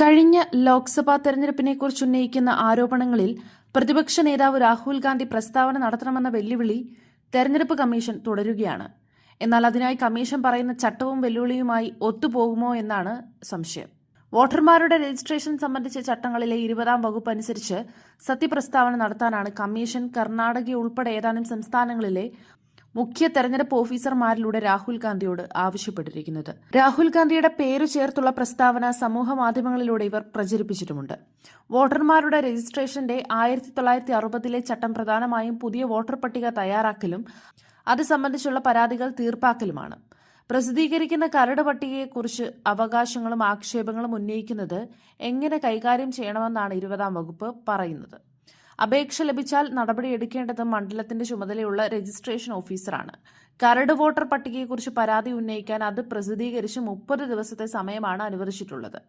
കഴിഞ്ഞ ലോക്സഭാ തെരഞ്ഞെടുപ്പിനെക്കുറിച്ച് ഉന്നയിക്കുന്ന ആരോപണങ്ങളിൽ പ്രതിപക്ഷ നേതാവ് രാഹുൽ ഗാന്ധി പ്രസ്താവന നടത്തണമെന്ന വെല്ലുവിളി തെരഞ്ഞെടുപ്പ് കമ്മീഷൻ തുടരുകയാണ്. എന്നാൽ അതിനായി കമ്മീഷൻ പറയുന്ന ചട്ടവും വെല്ലുവിളിയുമായി ഒത്തുപോകുമോ എന്നാണ് സംശയം. വോട്ടർമാരുടെ രജിസ്ട്രേഷൻ സംബന്ധിച്ച ചട്ടങ്ങളിലെ ഇരുപതാം വകുപ്പ് അനുസരിച്ച് സത്യപ്രസ്താവന നടത്താനാണ് കമ്മീഷൻ കർണാടക ഉൾപ്പെടെ ഏതാനും സംസ്ഥാനങ്ങളിലെ മുഖ്യ തെരഞ്ഞെടുപ്പ് ഓഫീസർമാരിലൂടെ രാഹുൽ ഗാന്ധിയോട് ആവശ്യപ്പെട്ടിരിക്കുന്നത്. രാഹുൽ ഗാന്ധിയുടെ പേരു ചേർത്തുള്ള പ്രസ്താവന സമൂഹ മാധ്യമങ്ങളിലൂടെ ഇവർ പ്രചരിപ്പിച്ചിട്ടുമുണ്ട്. വോട്ടർമാരുടെ രജിസ്ട്രേഷന്റെ ആയിരത്തി തൊള്ളായിരത്തി അറുപതിലെ ചട്ടം പ്രധാനമായും പുതിയ വോട്ടർ പട്ടിക തയ്യാറാക്കലും അത് സംബന്ധിച്ചുള്ള പരാതികൾ തീർപ്പാക്കലുമാണ്. പ്രസിദ്ധീകരിക്കുന്ന കരട് പട്ടികയെക്കുറിച്ച് അവകാശങ്ങളും ആക്ഷേപങ്ങളും ഉന്നയിക്കുന്നത് എങ്ങനെ കൈകാര്യം ചെയ്യണമെന്നാണ് ഇരുപതാം വകുപ്പ് പറയുന്നത്. അപേക്ഷ ലഭിച്ചാൽ നടപടിയെടുക്കേണ്ടത് മണ്ഡലത്തിന്റെ ചുമതലയുള്ള രജിസ്ട്രേഷൻ ഓഫീസറാണ്. കരട് വോട്ടർ പട്ടികയെക്കുറിച്ച് പരാതി ഉന്നയിക്കാൻ അത് പ്രസിദ്ധീകരിച്ച് മുപ്പത് ദിവസത്തെ സമയമാണ് അനുവദിച്ചിട്ടുള്ളത്.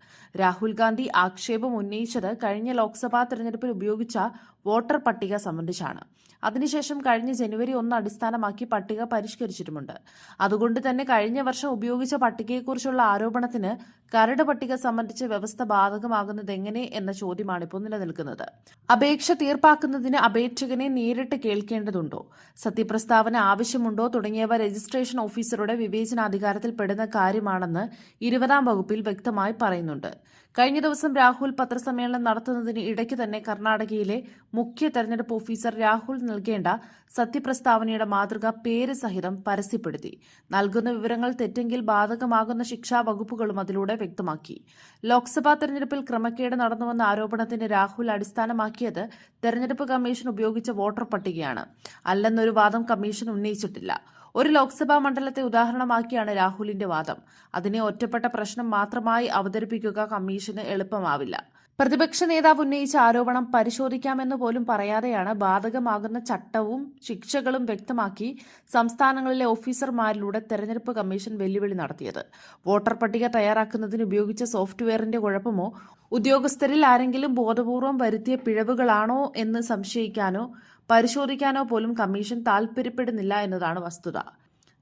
രാഹുൽ ഗാന്ധി ആക്ഷേപം ഉന്നയിച്ചത് കഴിഞ്ഞ ലോക്സഭാ തെരഞ്ഞെടുപ്പിൽ ഉപയോഗിച്ച വോട്ടർ പട്ടിക സംബന്ധിച്ചാണ്. അതിനുശേഷം കഴിഞ്ഞ ജനുവരി ഒന്ന് അടിസ്ഥാനമാക്കി പട്ടിക പരിഷ്കരിച്ചിട്ടുമുണ്ട്. അതുകൊണ്ട് തന്നെ കഴിഞ്ഞ വർഷം ഉപയോഗിച്ച പട്ടികയെക്കുറിച്ചുള്ള ആരോപണത്തിന് കരട് പട്ടിക സംബന്ധിച്ച വ്യവസ്ഥ ബാധകമാകുന്നത് എങ്ങനെ എന്ന ചോദ്യമാണ് ഇപ്പോൾ നിലനിൽക്കുന്നത്. അപേക്ഷ തീർപ്പാക്കുന്നതിന് അപേക്ഷകനെ നേരിട്ട് കേൾക്കേണ്ടതുണ്ടോ? സത്യപ്രസ്താവന ആവശ്യമുണ്ടോ? തുടങ്ങിയവ രജിസ്ട്രേഷൻ ഓഫീസറുടെ വിവേചനാധികാരത്തിൽ പെടുന്ന കാര്യമാണെന്ന് ഇരുപതാം വകുപ്പിൽ വ്യക്തമായി പറയുന്നുണ്ട്. കഴിഞ്ഞ ദിവസം രാഹുൽ പത്രസമ്മേളനം നടത്തുന്നതിന് ഇടയ്ക്ക് തന്നെ കർണാടകയിലെ മുഖ്യ തെരഞ്ഞെടുപ്പ് ഓഫീസർ രാഹുൽ നൽകേണ്ട സത്യപ്രസ്താവനയുടെ മാതൃക പേര് സഹിതം പരസ്യപ്പെടുത്തി. നൽകുന്ന വിവരങ്ങൾ തെറ്റെങ്കിൽ ബാധകമാകുന്ന ശിക്ഷാ വകുപ്പുകളും അതിലൂടെ വ്യക്തമാക്കി. ലോക്സഭാ തെരഞ്ഞെടുപ്പിൽ ക്രമക്കേട് നടന്നുവെന്ന ആരോപണത്തിന് രാഹുൽ അടിസ്ഥാനമാക്കിയത് തെരഞ്ഞെടുപ്പ് കമ്മീഷൻ ഉപയോഗിച്ച വോട്ടർ പട്ടികയാണ്. അല്ലെന്നൊരു വാദം കമ്മീഷൻ ഉന്നയിച്ചിട്ടില്ല. ഒരു ലോക്സഭാ മണ്ഡലത്തെ ഉദാഹരണമാക്കിയാണ് രാഹുലിന്റെ വാദം. അതിനെ ഒറ്റപ്പെട്ട പ്രശ്നം മാത്രമായി അവതരിപ്പിക്കുക കമ്മീഷന് എളുപ്പമാവില്ല. പ്രതിപക്ഷ നേതാവ് ഉന്നയിച്ച ആരോപണം പരിശോധിക്കാമെന്ന് പോലും പറയാതെയാണ് ബാധകമാകുന്ന ചട്ടവും ശിക്ഷകളും വ്യക്തമാക്കി സംസ്ഥാനങ്ങളിലെ ഓഫീസർമാരിലൂടെ തെരഞ്ഞെടുപ്പ് കമ്മീഷൻ വെല്ലുവിളി നടത്തിയത്. വോട്ടർ പട്ടിക തയ്യാറാക്കുന്നതിന് ഉപയോഗിച്ച സോഫ്റ്റ്വെയറിന്റെ കുഴപ്പമോ ഉദ്യോഗസ്ഥരിൽ ആരെങ്കിലും ബോധപൂർവം വരുത്തിയ പിഴവുകളാണോ എന്ന് സംശയിക്കാനോ പരിശോധിക്കാനോ പോലും കമ്മീഷൻ താൽപര്യപ്പെടുന്നില്ല എന്നതാണ് വസ്തുത.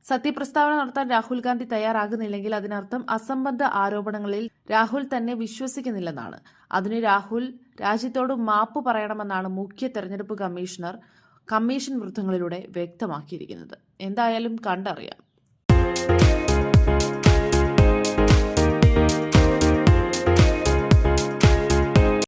സത്യപ്രസ്താവന നടത്താൻ രാഹുൽ ഗാന്ധി തയ്യാറാകുന്നില്ലെങ്കിൽ അതിനർത്ഥം അസംബന്ധ ആരോപണങ്ങളിൽ രാഹുൽ തന്നെ വിശ്വസിക്കുന്നില്ലെന്നാണ്. അതിന് രാഹുൽ രാജ്യത്തോട് മാപ്പ് പറയണമെന്നാണ് മുഖ്യ തെരഞ്ഞെടുപ്പ് കമ്മീഷണർ കമ്മീഷൻ വൃത്തങ്ങളിലൂടെ വ്യക്തമാക്കിയിരിക്കുന്നത്. എന്തായാലും കണ്ടറിയാം.